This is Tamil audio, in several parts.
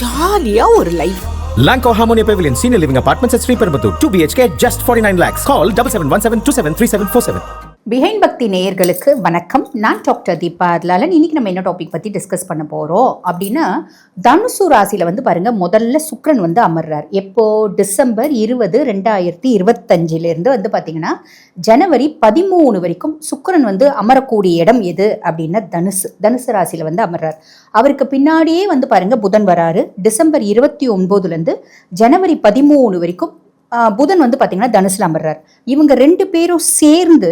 ஜாலியா ஒரு life Lanco Harmonia Pavilion Senior Living Apartments at Sri Perambatoor. 2 BHK, just 49 lakhs. Call 7717273747. பிஹைண்ட் பக்தி நேயர்களுக்கு வணக்கம். நான் டாக்டர் தீபா அதலாலன். இன்னைக்கு நம்ம என்ன டாபிக் பற்றி டிஸ்கஸ் பண்ண போகிறோம் அப்படின்னா தனுசு ராசியில் வந்து பாருங்க முதல்ல சுக்ரன் வந்து அமர்றார். எப்போ? டிசம்பர் இருபது ரெண்டாயிரத்தி இருபத்தஞ்சிலேருந்து வந்து பார்த்திங்கன்னா ஜனவரி பதிமூணு வரைக்கும் சுக்ரன் வந்து அமரக்கூடிய இடம் எது? அப்படின்னா தனுசு. தனுசு ராசியில் வந்து அமர்றார். அவருக்கு பின்னாடியே வந்து பாருங்க புதன் வராரு. டிசம்பர் இருபத்தி ஒன்பதுலேருந்து ஜனவரி பதிமூணு வரைக்கும் புதன் வந்து பார்த்தீங்கன்னா தனுசில் அமர்றார். இவங்க ரெண்டு பேரும் சேர்ந்து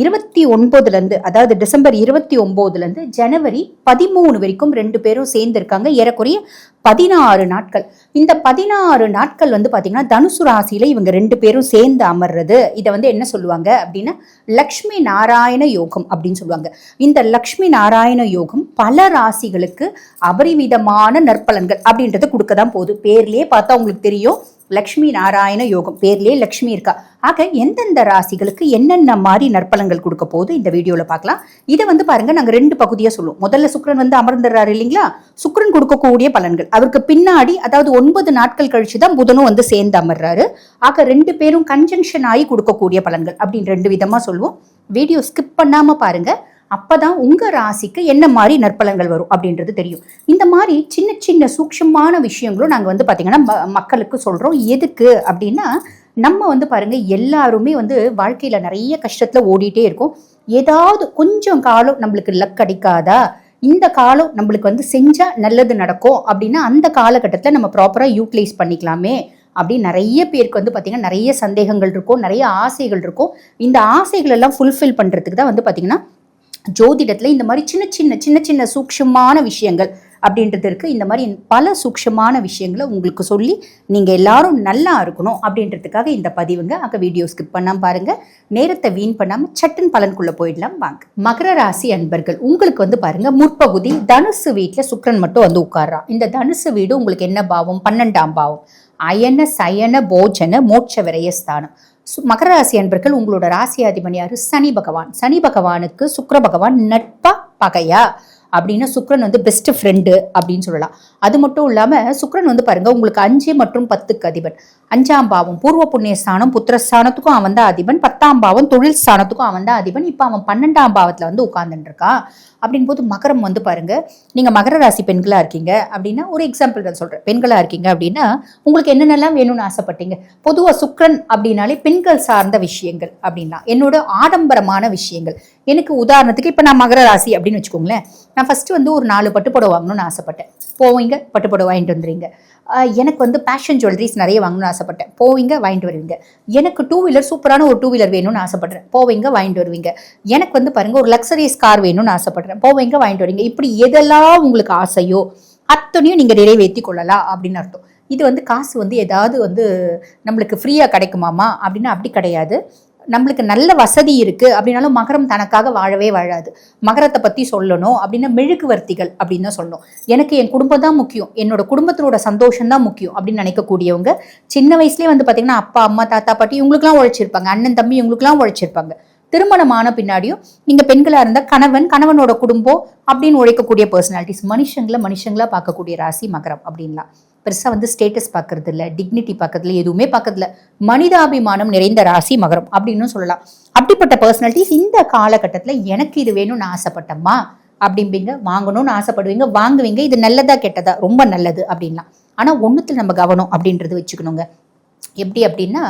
இருபத்தி ஒன்பதுலேருந்து அதாவது டிசம்பர் இருபத்தி ஒம்போதுலேருந்து ஜனவரி பதிமூணு வரைக்கும் ரெண்டு பேரும் சேர்ந்துருக்காங்க. ஏறக்குறைய பதினாறு நாட்கள். இந்த பதினாறு நாட்கள் வந்து பார்த்தீங்கன்னா தனுசு ராசியில் இவங்க ரெண்டு பேரும் சேர்ந்து அமர்றது. இதை வந்து என்ன சொல்லுவாங்க அப்படின்னா லக்ஷ்மி நாராயண யோகம் அப்படின்னு சொல்லுவாங்க. இந்த லக்ஷ்மி நாராயண யோகம் பல ராசிகளுக்கு அபரிவிதமான நற்பலன்கள் அப்படின்றத கொடுக்க தான் போகுது. பேர்லேயே பார்த்தா உங்களுக்கு தெரியும். லக்ஷ்மி நாராயண யோகம். பேர்லேயே லக்ஷ்மி இருக்கா. ஆக எந்தெந்த ராசிகளுக்கு என்னென்ன மாதிரி நற்பலங்கள் கொடுக்க போகுது இந்த வீடியோவில் பார்க்கலாம். இதை வந்து பாருங்க நாங்கள் ரெண்டு பகுதியாக சொல்லுவோம். முதல்ல சுக்ரன் வந்து அமர்ந்துடுறாரு இல்லைங்களா? சுக்ரன் கொடுக்கக்கூடிய பலன்கள். அவருக்கு பின்னாடி அதாவது ஒன்பது நாட்கள் கழிச்சு தான் புதனும் வந்து சேர்ந்து அமர்றாரு. ஆக ரெண்டு பேரும் கன்ஜங்ஷன் ஆகி கொடுக்கக்கூடிய பலன்கள் அப்படின்னு ரெண்டு விதமாக சொல்லுவோம். வீடியோ ஸ்கிப் பண்ணாமல் பாருங்கள் அப்போ தான் உங்கள் ராசிக்கு என்ன மாதிரி நற்பலன்கள் வரும் அப்படின்றது தெரியும். இந்த மாதிரி சின்ன சின்ன சூக்ஷமான விஷயங்களும் நாங்கள் வந்து பார்த்திங்கன்னா ம- மக்களுக்கு சொல்கிறோம் எதுக்கு அப்படின்னா நம்ம வந்து பாருங்கள் எல்லாருமே வந்து வாழ்க்கையில் நிறைய கஷ்டத்தில் ஓடிட்டே இருக்கோம். ஏதாவது கொஞ்சம் காலம் நம்மளுக்கு லக் கிடைக்காதா? இந்த காலம் நம்மளுக்கு வந்து செஞ்சால் நல்லது நடக்கும் அப்படின்னா அந்த காலகட்டத்தில் நம்ம ப்ராப்பராக யூட்டிலைஸ் பண்ணிக்கலாமே அப்படி நிறைய பேருக்கு வந்து பார்த்திங்கன்னா நிறைய சந்தேகங்கள் இருக்கும் நிறைய ஆசைகள் இருக்கும். இந்த ஆசைகளெல்லாம் ஃபுல்ஃபில் பண்ணுறதுக்கு தான் வந்து பார்த்தீங்கன்னா ஜோதிடத்தில் இந்த மாதிரி சின்ன சின்ன சின்ன சின்ன சூக்ஷமான விஷயங்கள் அப்படின்றது இருக்குது இந்த மாதிரி பல சூக்ஷமான விஷயங்களை உங்களுக்கு சொல்லி நீங்கள் எல்லாரும் நல்லா இருக்கணும் அப்படின்றதுக்காக இந்த பதிவுங்க. அங்கே வீடியோ ஸ்கிப் பண்ணாமல் பாருங்கள் நேரத்தை வீண் பண்ணாமல் சட்டன் பலனுக்குள்ளே போயிடலாம். வாங்க. மகர ராசி அன்பர்கள் உங்களுக்கு வந்து பாருங்கள் முற்பகுதி தனுசு வீட்டில் சுக்கரன் மட்டும் வந்து உட்கார்றான். இந்த தனுசு வீடு உங்களுக்கு என்ன பாவம்? பன்னெண்டாம் பாவம். அயன சயன போஜன மோட்ச விரயஸ்தானம். மகர ராசி அன்பர்கள் உங்களோட ராசி அதிபன் யாரு? சனி பகவான். சனி பகவானுக்கு சுக்கர பகவான் நட்பா பகையா? அப்படின்னா சுக்ரன் வந்து பெஸ்ட் ஃப்ரெண்டு அப்படின்னு சொல்லலாம். அது மட்டும் இல்லாமல் சுக்ரன் வந்து பாருங்க உங்களுக்கு அஞ்சு மற்றும் பத்துக்கு அதிபன். அஞ்சாம் பாவம். பூர்வ புண்ணிய ஸ்தானம் புத்திரஸ்தானத்துக்கும் அவன் தான் அதிபன். பத்தாம் பாவம் தொழில் ஸ்தானத்துக்கும் அவன் தான் அதிபன். இப்போ அவன் பன்னெண்டாம் பாவத்தில் வந்து உட்காந்துட்டுருக்கான் அப்படின் போது மகரம் வந்து பாருங்க நீங்கள் மகர ராசி பெண்களாக இருக்கீங்க அப்படின்னா ஒரு எக்ஸாம்பிள் நான் சொல்கிறேன் பெண்களாக இருக்கீங்க அப்படின்னா உங்களுக்கு என்னென்னலாம் வேணும்னு ஆசைப்பட்டீங்க? பொதுவாக சுக்கிரன் அப்படின்னாலே பெண்கள் சார்ந்த விஷயங்கள் அப்படின்னா என்னோட ஆடம்பரமான விஷயங்கள். எனக்கு உதாரணத்துக்கு இப்போ நான் மகர ராசி அப்படின்னு வச்சுக்கோங்களேன். நான் ஃபஸ்ட்டு வந்து ஒரு நாலு பட்டுப்புடவை வாங்கணும்னு ஆசைப்பட்டேன். போவீங்க பட்டுப்புடவை வாங்கிட்டு வந்துடுறீங்க எனக்கு வந்து பேஷன் ஜுவல்லரிஸ் நிறைய வாங்கணும்னு ஆசைப்பட்டேன். போவீங்க வாங்கிட்டு வருவீங்க. எனக்கு டூ வீலர் சூப்பரான ஒரு டூ வீலர் வேணும்னு ஆசைப்பட்றேன். போவீங்க வாங்கிட்டு வருவீங்க. எனக்கு வந்து பாருங்க ஒரு லக்ஸரியஸ் கார் வேணும்னு ஆசைப்பட்றேன். போவீங்க வாங்கிட்டு வருவீங்க இப்படி எதெல்லாம் உங்களுக்கு ஆசையோ அத்தனையும் நீங்கள் நிறைவேற்றி கொள்ளலாம் அப்படின்னு அர்த்தம். இது வந்து காசு வந்து ஏதாவது வந்து நம்மளுக்கு ஃப்ரீயாக கிடைக்குமாமா அப்படின்னா அப்படி கிடையாது. நம்மளுக்கு நல்ல வசதி இருக்கு அப்படின்னாலும் மகரம் தனக்காக வாழவே வாழாது. மகரத்தை பத்தி சொல்லணும் அப்படின்னா மெழுகுவர்த்திகள் அப்படின்னு தான் சொல்லணும். எனக்கு என் குடும்பம் தான் முக்கியம் என்னோட குடும்பத்தினோட சந்தோஷம் தான் முக்கியம் அப்படின்னு நினைக்கக்கூடியவங்க சின்ன வயசுலயே வந்து பாத்தீங்கன்னா அப்பா அம்மா தாத்தா பாட்டி இவங்களுக்குலாம் உழைச்சிருப்பாங்க அண்ணன் தம்பி இவங்களுக்குலாம் உழைச்சிருப்பாங்க. திருமணமான பின்னாடியும் நீங்கள் பெண்களாக இருந்தால் கணவன் கணவனோட குடும்பம் அப்படின்னு உழைக்கக்கூடிய பர்சனாலிட்டிஸ் மனுஷங்களை மனுஷங்களாக பார்க்கக்கூடிய ராசி மகரம் அப்படின்லாம். பெருசாக வந்து ஸ்டேட்டஸ் பார்க்கறது இல்லை டிக்னிட்டி பார்க்கறதுல எதுவுமே பார்க்கறதில்ல. மனிதாபிமானம் நிறைந்த ராசி மகரம் அப்படின்னு சொல்லலாம். அப்படிப்பட்ட பர்சனாலிட்டிஸ் இந்த காலகட்டத்தில் எனக்கு இது வேணும்னு ஆசைப்பட்டம்மா அப்படிம்பீங்க. வாங்கணும்னு ஆசைப்படுவீங்க. வாங்குவீங்க. இது நல்லதா கெட்டதா? ரொம்ப நல்லது அப்படின்லாம். ஆனால் ஒன்றுத்தில் நம்ம கவனம் அப்படின்றது வச்சுக்கணுங்க. எப்படி அப்படின்னா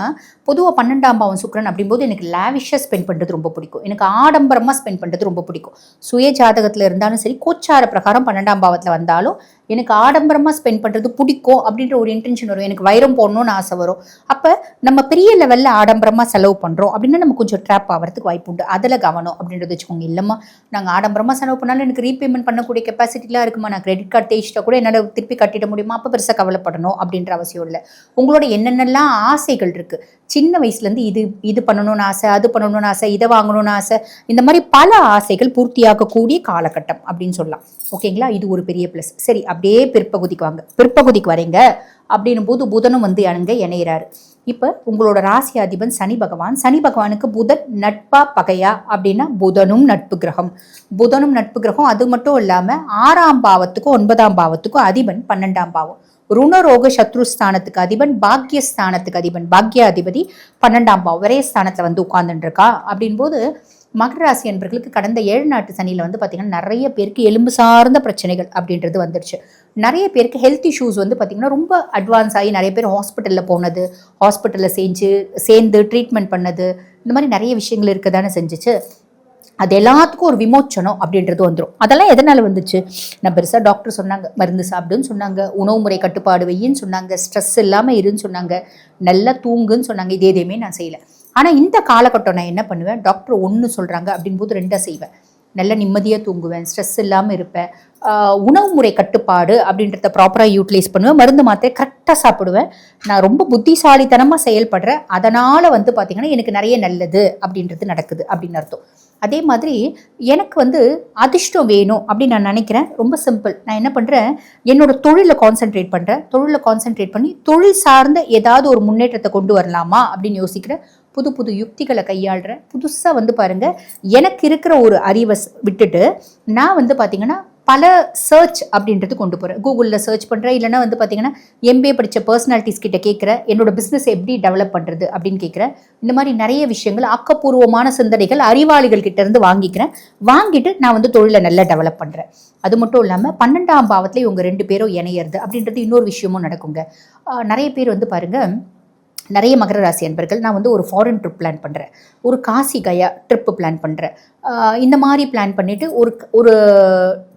பொதுவாக பன்னெண்டாம் பாவம் சுக்கரன் அப்படிங்கும்போது எனக்கு லேவிஷாக ஸ்பெண்ட் பண்ணுறது ரொம்ப பிடிக்கும். எனக்கு ஆடம்பரமாக ஸ்பெண்ட் பண்ணுறது ரொம்ப பிடிக்கும். சுய ஜாதகத்தில் இருந்தாலும் சரி கோச்சார பிரகாரம் பன்னெண்டாம் பாவத்தில் வந்தாலும் எனக்கு ஆடம்பரமாக ஸ்பெண்ட் பண்ணுறது பிடிக்கும் அப்படின்ற ஒரு இன்டென்ஷன் வரும். எனக்கு வைரம் போடணும்னு ஆசை வரும். அப்போ நம்ம பெரிய லெவலில் ஆடம்பரமாக செலவு பண்ணுறோம் அப்படின்னா நம்ம கொஞ்சம் ட்ராப் ஆகிறதுக்கு வாய்ப்பு உண்டு. அதில் கவனம் அப்படின்றது வச்சுக்கோங்க. இல்லைம்மா நாங்கள் ஆடம்பரமாக செலவு பண்ணாலும் எனக்கு ரீபேமெண்ட் பண்ணக்கூடிய கெப்பாசிட்டிலாம் இருக்குமா? நான் கிரெடிட் கார்டு தேய்ச்சிட்டா கூட என்னால் திருப்பி கட்டிட முடியுமா? அப்போ பெருசாக கவலைப்படணும் அப்படின்ற அவசியம் இல்லை. உங்களோட என்னென்னலாம் ஆசைகள் இருக்குது சின்ன வயசுலேருந்து இது இது பண்ணணும்னு ஆசை அது பண்ணணும்னு ஆசை இதை வாங்கணும்னு ஆசை இந்த மாதிரி பல ஆசைகள் பூர்த்தியாகக்கூடிய காலகட்டம் அப்படின்னு சொல்லலாம். ஓகேங்களா? இது ஒரு பெரிய ப்ளஸ் சரி அப்படியே பிற்பகுதிக்கு வாங்க. பிற்பகுதிக்கு வரீங்க. அப்படின்னும் போது புதனும் வந்து அணுங்க இணையிறாரு. இப்போ உங்களோட ராசி அதிபன் சனி பகவான். சனி பகவானுக்கு புதன் நட்பா பகையா அப்படின்னா புதனும் நட்பு கிரகம். புதனும் நட்பு கிரகம் அது மட்டும் இல்லாமல் ஆறாம் பாவத்துக்கும் ஒன்பதாம் பாவத்துக்கும் அதிபன் பன்னெண்டாம் பாவம். ருணரோக சத்ருஸ்தானத்துக்கு அதிபன் பாக்யஸ்தானத்துக்கு அதிபன் பாக்யாதிபதி பன்னெண்டாம் பாவம் ஒரே ஸ்தானத்தில் வந்து உட்கார்ந்துட்டுருக்கா அப்படின் போது மகர ராசி என்பர்களுக்கு கடந்த ஏழு நாட்டு சனியில் வந்து பார்த்திங்கன்னா நிறைய பேருக்கு எலும்பு சார்ந்த பிரச்சனைகள் அப்படின்றது வந்துடுச்சு நிறைய பேருக்கு ஹெல்த் இஷ்யூஸ் வந்து பார்த்திங்கன்னா ரொம்ப அட்வான்ஸ் ஆகி நிறைய பேர் ஹாஸ்பிட்டலில் போனது ஹாஸ்பிட்டலில் செஞ்சு சேர்ந்து ட்ரீட்மெண்ட் பண்ணது இந்த மாதிரி நிறைய விஷயங்கள் இருக்க தானே செஞ்சுச்சு. அது எல்லாத்துக்கும் ஒரு விமோச்சனம் அப்படின்றது வந்துடும் அதெல்லாம் எதனால் வந்துச்சு? நான் பெருசாக டாக்டர் சொன்னாங்க மருந்து சாப்பிடுன்னு சொன்னாங்க உணவு முறை கட்டுப்பாடு வையின்னு சொன்னாங்க ஸ்ட்ரெஸ் இல்லாமல் இருன்னு சொன்னாங்க நல்லா தூங்குன்னு சொன்னாங்க இது எதையுமே நான் செய்யலை. ஆனால் இந்த காலகட்டம் நான் என்ன பண்ணுவேன்? டாக்டர் ஒன்று சொல்கிறாங்க அப்படின்போது ரெண்டாக செய்வேன். நல்ல நிம்மதியாக தூங்குவேன் ஸ்ட்ரெஸ் இல்லாமல் இருப்பேன். உணவு முறை கட்டுப்பாடு அப்படின்றத ப்ராப்பராக யூட்டிலைஸ் பண்ணுவேன். மருந்து மாத்திரை கரெக்டாக சாப்பிடுவேன். நான் ரொம்ப புத்திசாலித்தனமாக செயல்படுறேன். அதனால் வந்து பார்த்திங்கன்னா எனக்கு நிறைய நல்லது அப்படின்றது நடக்குது அப்படின்னு அர்த்தம். அதே மாதிரி எனக்கு வந்து அதிர்ஷ்டம் வேணும் அப்படின்னு நான் நினைக்கிறேன். ரொம்ப சிம்பிள் நான் என்ன பண்ணுறேன் என்னோட தொழிலை கான்சென்ட்ரேட் பண்ணுறேன் தொழிலில் கான்சென்ட்ரேட் பண்ணி தொழில் சார்ந்த ஏதாவது ஒரு முன்னேற்றத்தை கொண்டு வரலாமா அப்படின்னு யோசிக்கிறேன் புது புது யுக்திகளை கையாளுறேன் புதுசாக வந்து பாருங்கள் எனக்கு இருக்கிற ஒரு அறிவை விட்டுட்டு நான் வந்து பார்த்திங்கன்னா பல சர்ச் அப்படின்றது கொண்டு போகிறேன் கூகுளில் சர்ச் பண்ணுறேன் இல்லைன்னா வந்து பார்த்தீங்கன்னா எம்பிஏ படித்த பர்சனாலிட்டிஸ் கிட்ட கேட்குறேன் என்னோட பிஸ்னஸ் எப்படி டெவலப் பண்ணுறது அப்படின்னு கேட்குறேன் இந்த மாதிரி நிறைய விஷயங்கள் ஆக்கப்பூர்வமான சிந்தனைகள் அறிவாளிகள் கிட்டேருந்து வாங்கிக்கிறேன். வாங்கிட்டு நான் வந்து தொழிலை நல்லா டெவலப் பண்ணுறேன் அது மட்டும் இல்லாமல் பன்னெண்டாம் பாவத்தில் இவங்க ரெண்டு பேரும் இணையிறது அப்படின்றது இன்னொரு விஷயமும் நடக்குங்க. நிறைய பேர் வந்து பாருங்கள் நிறைய மகர ராசி அன்பர்கள் நான் வந்து ஒரு ஃபாரின் ட்ரிப் பிளான் பண்ணுறேன் ஒரு காசி கயா ட்ரிப்பு பிளான் பண்ணுறேன் இந்த மாதிரி பிளான் பண்ணிவிட்டு ஒரு ஒரு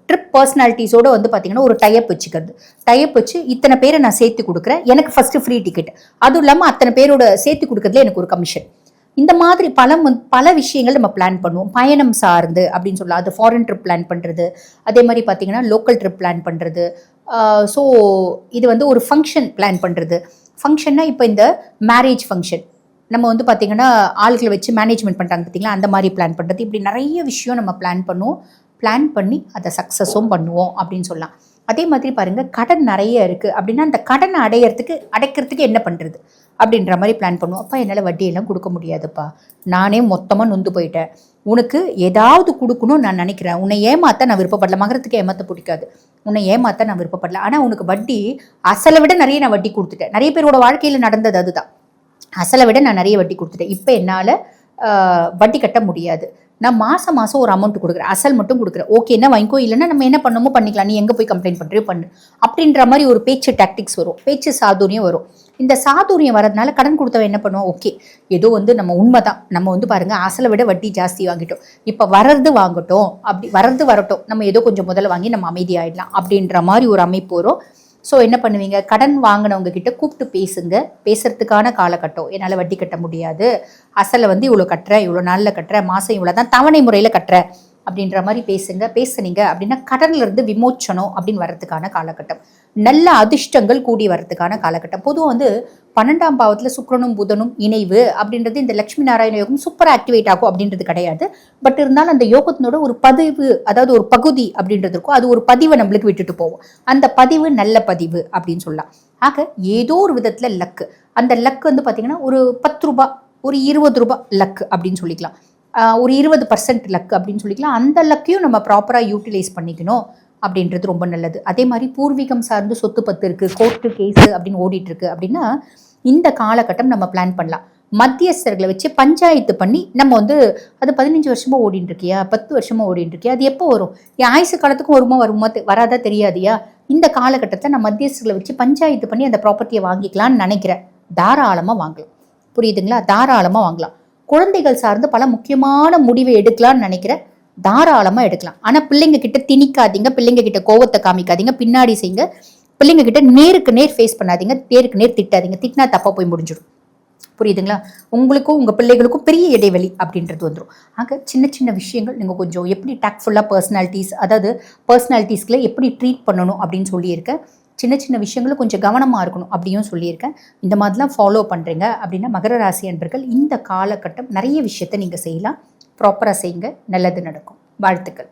ட்ரிப் பர்சனாலிட்டிஸோட வந்து பார்த்திங்கன்னா ஒரு டைப் வச்சுக்கிறது. டைப் வச்சு இத்தனை பேரை நான் சேர்த்து கொடுக்குறேன். எனக்கு ஃபஸ்ட்டு ஃப்ரீ டிக்கெட் அதுவும் இல்லாமல் அத்தனை பேரோட சேர்த்து கொடுக்குறதுல எனக்கு ஒரு கமிஷன் இந்த மாதிரி பல பல விஷயங்கள் நம்ம பிளான் பண்ணுவோம். பயணம் சார்ந்து அப்படின்னு சொல்லலாம். அது ஃபாரின் ட்ரிப் பிளான் பண்ணுறது அதே மாதிரி பார்த்தீங்கன்னா லோக்கல் ட்ரிப் பிளான் பண்ணுறது ஸோ இது வந்து ஒரு ஃபங்க்ஷன் பிளான் பண்ணுறது ஃபங்க்ஷன்னா இப்போ இந்த மேரேஜ் ஃபங்க்ஷன் நம்ம வந்து பார்த்திங்கன்னா ஆள்களை வச்சு மேனேஜ்மெண்ட் பண்ணுறாங்க பார்த்தீங்களா அந்த மாதிரி பிளான் பண்ணுறது இப்படி நிறைய விஷயம் நம்ம பிளான் பண்ணுவோம். பிளான் பண்ணி அதை சக்ஸஸும் பண்ணுவோம் அப்படின்னு சொல்லலாம். அதே மாதிரி பாருங்கள் கடன் நிறைய இருக்குது அப்படின்னா அந்த கடனை அடையிறதுக்கு அடைக்கிறதுக்கு என்ன பண்ணுறது அப்படின்ற மாதிரி பிளான் பண்ணுவோம். அப்பா என்னால் வட்டியெல்லாம் கொடுக்க முடியாதுப்பா. நானே மொத்தமாக நொந்து போயிட்டேன். உனக்கு ஏதாவது கொடுக்கணும்னு நான் நினைக்கிறேன். உன்னை ஏமாத்த நான் விருப்பப்படல. மகரத்துக்கு ஏமாத்த பிடிக்காது. உன்னை ஏமாத்த நான் விருப்பப்படல. ஆனால் உனக்கு வட்டி அசலை விட நிறைய நான் வட்டி கொடுத்துட்டேன். நிறைய பேரோட வாழ்க்கையில் நடந்தது அதுதான். அசலை விட நான் நிறைய வட்டி கொடுத்துட்டேன். இப்போ என்னால் வட்டி கட்ட முடியாது. நான் மாதம் மாதம் ஒரு அமௌண்ட் கொடுக்குறேன். அசல் மட்டும் கொடுக்குறேன். ஓகேன்னா வாங்கிக்கோ இல்லைன்னா நம்ம என்ன பண்ணணுமோ பண்ணிக்கலாம். நீ எங்கே போய் கம்ப்ளைண்ட் பண்ணுறியோ பண்ணு. அப்படின்ற மாதிரி ஒரு பேச்சு டாக்டிக்ஸ் வரும். பேச்சு சாதுரியம் வரும். இந்த சாதுரியம் வரதுனால கடன் கொடுத்தவன் என்ன பண்ணுவோம் ஓகே. ஏதோ வந்து நம்ம உண்மை தான் நம்ம வந்து பாருங்க அசலை விட வட்டி ஜாஸ்தி வாங்கிட்டோம். இப்போ வர்றது வாங்கட்டும் அப்படி வர்றது வரட்டும். நம்ம ஏதோ கொஞ்சம் முதல்ல வாங்கி நம்ம அமைதியாயிடலாம் அப்படின்ற மாதிரி ஒரு அமைப்பு வரும். ஸோ என்ன பண்ணுவீங்க? கடன் வாங்கினவங்க கிட்ட கூப்பிட்டு பேசுங்க. பேசுறதுக்கான காலகட்டம். என்னால் வட்டி கட்ட முடியாது. அசலை வந்து இவ்வளோ கட்டுறேன் இவ்வளோ நாளில் கட்டுறேன் மாதம் இவ்வளோ தான் தவணை முறையில் கட்டுறேன் அப்படின்ற மாதிரி பேசுங்க பேசுனீங்க அப்படின்னா கடல்லிருந்து விமோச்சனம் அப்படின்னு வர்றதுக்கான காலகட்டம். நல்ல அதிர்ஷ்டங்கள் கூடி வர்றதுக்கான காலகட்டம். பொதுவாக வந்து பன்னெண்டாம் பாவத்தில் சுக்கிரனும் புதனும் இணைவு அப்படின்றது இந்த லட்சுமி நாராயண யோகம் சூப்பர் ஆக்டிவேட் ஆகும் அப்படின்றது கிடையாது. பட் இருந்தாலும் அந்த யோகத்தினோட ஒரு பதிவு அதாவது ஒரு பகுதி அப்படின்றது இருக்கும். அது ஒரு பதிவை நம்மளுக்கு விட்டுட்டு போவோம் அந்த பதிவு நல்ல பதிவு அப்படின்னு சொல்லலாம். ஆக ஏதோ ஒரு விதத்தில் லக்கு. அந்த லக் வந்து பார்த்தீங்கன்னா ஒரு பத்து ரூபா ஒரு இருபது ரூபாய் லக் அப்படின்னு சொல்லிக்கலாம். ஒரு இருபது பர்சன்ட் லக் அப்படின்னு சொல்லிக்கலாம். அந்த லக்கையும் நம்ம ப்ராப்பராக யூட்டிலைஸ் பண்ணிக்கணும் அப்படின்றது ரொம்ப நல்லது. அதே மாதிரி பூர்வீகம் சார்ந்து சொத்து பத்து இருக்குது கோர்ட்டு கேஸு அப்படின்னு ஓடிட்டுருக்கு அப்படின்னா இந்த காலகட்டம் நம்ம பிளான் பண்ணலாம். மத்தியஸ்தர்களை வச்சு பஞ்சாயத்து பண்ணி நம்ம வந்து அது பதினஞ்சு வருஷமாக ஓடிட்டு இருக்கியா? பத்து வருஷமாக ஓடிட்டு இருக்கியா? அது எப்போ வரும்? என் ஆயுசு காலத்துக்கும் வருமா வருமா வராதா தெரியாதியா? இந்த காலகட்டத்தில் நான் மத்தியஸ்தர்களை வச்சு பஞ்சாயத்து பண்ணி அந்த ப்ராப்பர்ட்டியை வாங்கிக்கலாம்னு நினைக்கிறேன். தாராளமாக வாங்கலாம். புரியுதுங்களா? தாராளமாக வாங்கலாம். குழந்தைகள் சார்ந்து பல முக்கியமான முடிவை எடுக்கலாம்னு நினைக்கிறேன் தாராளமாக எடுக்கலாம். ஆனால் பிள்ளைங்க கிட்ட திணிக்காதீங்க பிள்ளைங்க கிட்ட கோவத்தை காமிக்காதீங்க பின்னாடி செய்யுங்க. பிள்ளைங்க கிட்ட நேருக்கு நேர் ஃபேஸ் பண்ணாதீங்க நேருக்கு நேர் திட்டாதீங்க திட்டினா தப்பாக போய் முடிஞ்சிடும். புரியுதுங்களா? உங்களுக்கும் உங்கள் பிள்ளைகளுக்கும் பெரிய இடைவெளி அப்படின்றது வந்துடும் ஆக சின்ன சின்ன விஷயங்கள் நீங்கள் கொஞ்சம் எப்படி டேக்ஃபுல்லாக பர்சனாலிட்டிஸ் அதாவது பர்சனாலிட்டிஸ்களை எப்படி ட்ரீட் பண்ணணும் அப்படின்னு சொல்லியிருக்கேன் சின்ன சின்ன விஷயங்களும் கொஞ்சம் கவனமாக இருக்கணும் அப்படியும் சொல்லியிருக்கேன். இந்த மாதிரிலாம் ஃபாலோ பண்ணுறீங்க அப்படின்னா மகர ராசி அன்பர்கள் இந்த காலகட்டம் நிறைய விஷயத்தை நீங்கள் செய்யலாம். ப்ராப்பராக செய்யுங்க. நல்லது நடக்கும். வாழ்த்துக்கள்.